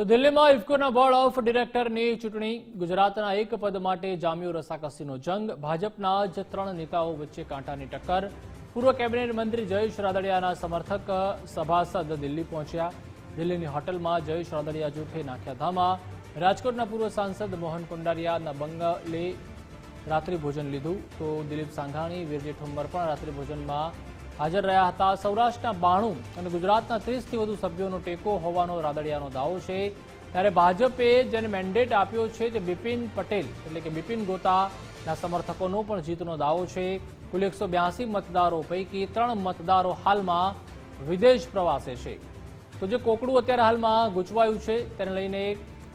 તો દિલ્હીમાં ઇફકોના board of ડિરેક્ટરની ચૂંટણી ગુજરાતના એક પદ માટે જામ્યો રસાકસીનો જંગ. ભાજપના જ ત્રણ નેતાઓ વચ્ચે કાંટાની ટક્કર. પૂર્વ કેબિનેટ મંત્રી જયેશ રાદડિયાના સમર્થક સભાસદ દિલ્હી પહોંચ્યા. દિલ્હીની હોટલમાં જયેશ રાદડિયા જૂથે નાખ્યા ધામા. રાજકોટના પૂર્વ સાંસદ મોહન કુંડારિયાના બંગલે રાત્રિ ભોજન લીધું. તો દિલીપ સાંઘાણી, વીરજી ઠુમ્મર પણ રાત્રિ ભોજનમાં હાજર રહ્યા હતા. સૌરાષ્ટ્રના બાણું અને ગુજરાતના ત્રીસથી વધુ સભ્યોનો ટેકો હોવાનો રાદડિયાનો દાવો છે. ત્યારે ભાજપે જેને મેન્ડેટ આપ્યો છે તે બિપિન પટેલ, એટલે કે બિપિન ગોતાના સમર્થકોનો પણ જીતનો દાવો છે. કુલ એકસો મતદારો પૈકી ત્રણ મતદારો હાલમાં વિદેશ પ્રવાસે છે. તો જે કોકડું અત્યારે હાલમાં ગૂંચવાયું છે, તેને લઈને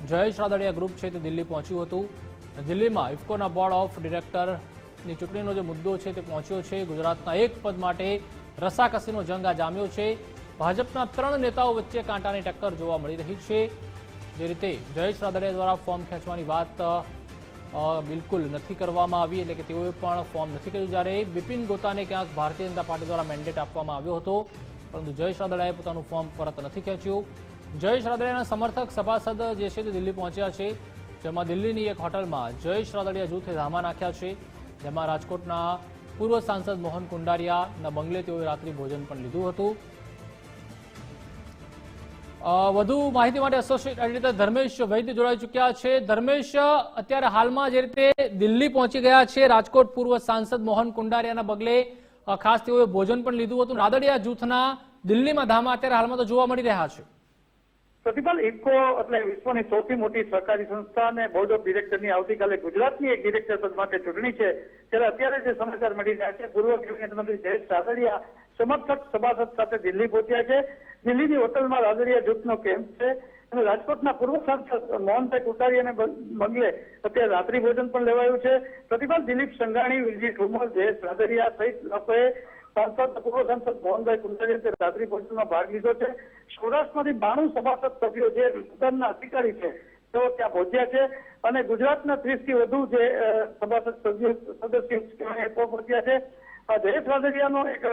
જયેશ રાદડિયા ગ્રુપ છે તે દિલ્હી પહોંચ્યું હતું. દિલ્હીમાં ઇફકોના બોર્ડ ઓફ ડિરેક્ટરની ચૂંટણીનો જે મુદ્દો છે તે પહોંચ્યો છે. ગુજરાતના એક પદ માટે રસાકસીનો જંગ આ જામ્યો છે. ભાજપના ત્રણ નેતાઓ વચ્ચે કાંટાની ટક્કર જોવા મળી રહી છે. જે રીતે જયેશ રાદડિયા દ્વારા ફોર્મ ખેંચવાની વાત બિલકુલ નથી કરવામાં આવી, એટલે કે તેઓએ પણ ફોર્મ નથી કર્યું જ્યારે બિપિન ગોતાને ક્યાંક ભારતીય જનતા પાર્ટી દ્વારા મેન્ડેટ આપવામાં આવ્યો હતો. પરંતુ જયેશ રાદડિયાએ પોતાનું ફોર્મ પરત નથી ખેંચ્યું. જયેશ રાદડિયાના સમર્થક સભાસદ જે છે તે દિલ્હી પહોંચ્યા છે. જેમાં દિલ્હીની એક હોટલમાં જયેશ રાદડિયા જૂથે ધામા નાખ્યા છે. જેમાં રાજકોટના પૂર્વ સાંસદ મોહન કુંડારિયાના બંગલે તેઓએ રાત્રિ ભોજન પણ લીધું હતું. વધુ માહિતી માટે એસોસિએટ એડિટર ધર્મેશ વૈદ્ય જોડાઈ ચૂક્યા છે. ધર્મેશ, અત્યારે હાલમાં જે રીતે દિલ્હી પહોંચી ગયા છે, રાજકોટ પૂર્વ સાંસદ મોહન કુંડારિયાના બગલે ખાસ તેઓએ ભોજન પણ લીધું હતું. રાદડિયા જૂથના દિલ્હીમાં ધામા અત્યારે હાલમાં તો જોવા મળી રહ્યા છે. પ્રતિભાલ ઇફકો એટલે વિશ્વની સૌથી મોટી સહકારી સંસ્થા અને બોર્ડ ઓફ ડિરેક્ટરની આવતીકાલે ગુજરાતની એક ડિરેક્ટર પદ માટે ચૂંટણી છે. ત્યારે અત્યારે જે સમાચાર મળી રહ્યા છે, પૂર્વ કેબિનેટ મંત્રી જયેશ રાદડિયા સમર્થક, સભાસદ સાથે દિલ્હી પહોંચ્યા છે. દિલ્હીની હોટલમાં રાદડિયા જૂથનો કેમ્પ છે અને રાજકોટના પૂર્વ સાંસદ મોહનભાઈ કુટારીયાને બંગલે અત્યારે રાત્રિ ભોજન પણ લેવાયું છે. પ્રતિભાલ દિલીપ સંઘાણી, વિરજી ઠુમર જયેશ રાદડિયા સહિત લોકોએ સાંસદ પૂર્વ સાંસદ મોહનભાઈ તે રાત્રિ ભોજનમાં ભાગ લીધો છે, સૌરાષ્ટ્રમાંથી બાણું સભાસદ સભ્યો જે સદનના અધિકારી છે, તેઓ ત્યાં પહોંચ્યા છે અને ગુજરાતના ત્રીસથી વધુ જે સભાસદ સદસ્યો એ પહોંચ્યા છે. આ જયેશ રાદડિયાનો એક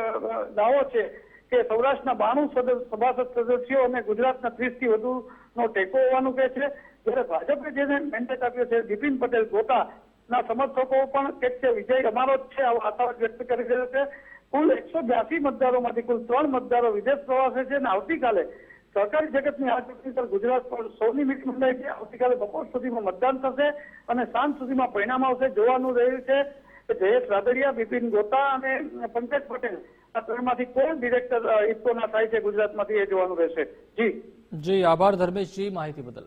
દાવો છે કે સૌરાષ્ટ્રના બાણું સભાસદ સદસ્યો અને ગુજરાતના ત્રીસથી વધુ નો ટેકો હોવાનું કહે છે. જ્યારે ભાજપે જેને મેન્ડેટ આપ્યો છે, બિપિન પટેલ ગોતા ના સમર્થકો પણ કે છે, વિજય અમારો જ છે, આવો આશાવાદ વ્યક્ત કરી રહ્યો છે. કુલ એકસો બ્યાસી મતદારોમાંથી કુલ ત્રણ મતદારો વિદેશ પ્રવાસે છે અને આવતીકાલે સહકારી જગતની આ ચૂંટણી પર ગુજરાત પર સૌની મીટ મંડાઈ છે. આવતીકાલે બપોર સુધીમાં મતદાન થશે અને સાંજ સુધીમાં પરિણામ આવશે. જોવાનું રહ્યું છે કે જયેશ રાદડિયા, બિપિન ગોતા અને પંકજ પટેલ આ ત્રણમાંથી કોણ ડિરેક્ટર ઇફકોના થાય છે ગુજરાતમાંથી એ જોવાનું રહેશે. જી. જી, આભાર ધર્મેશજી માહિતી બદલ.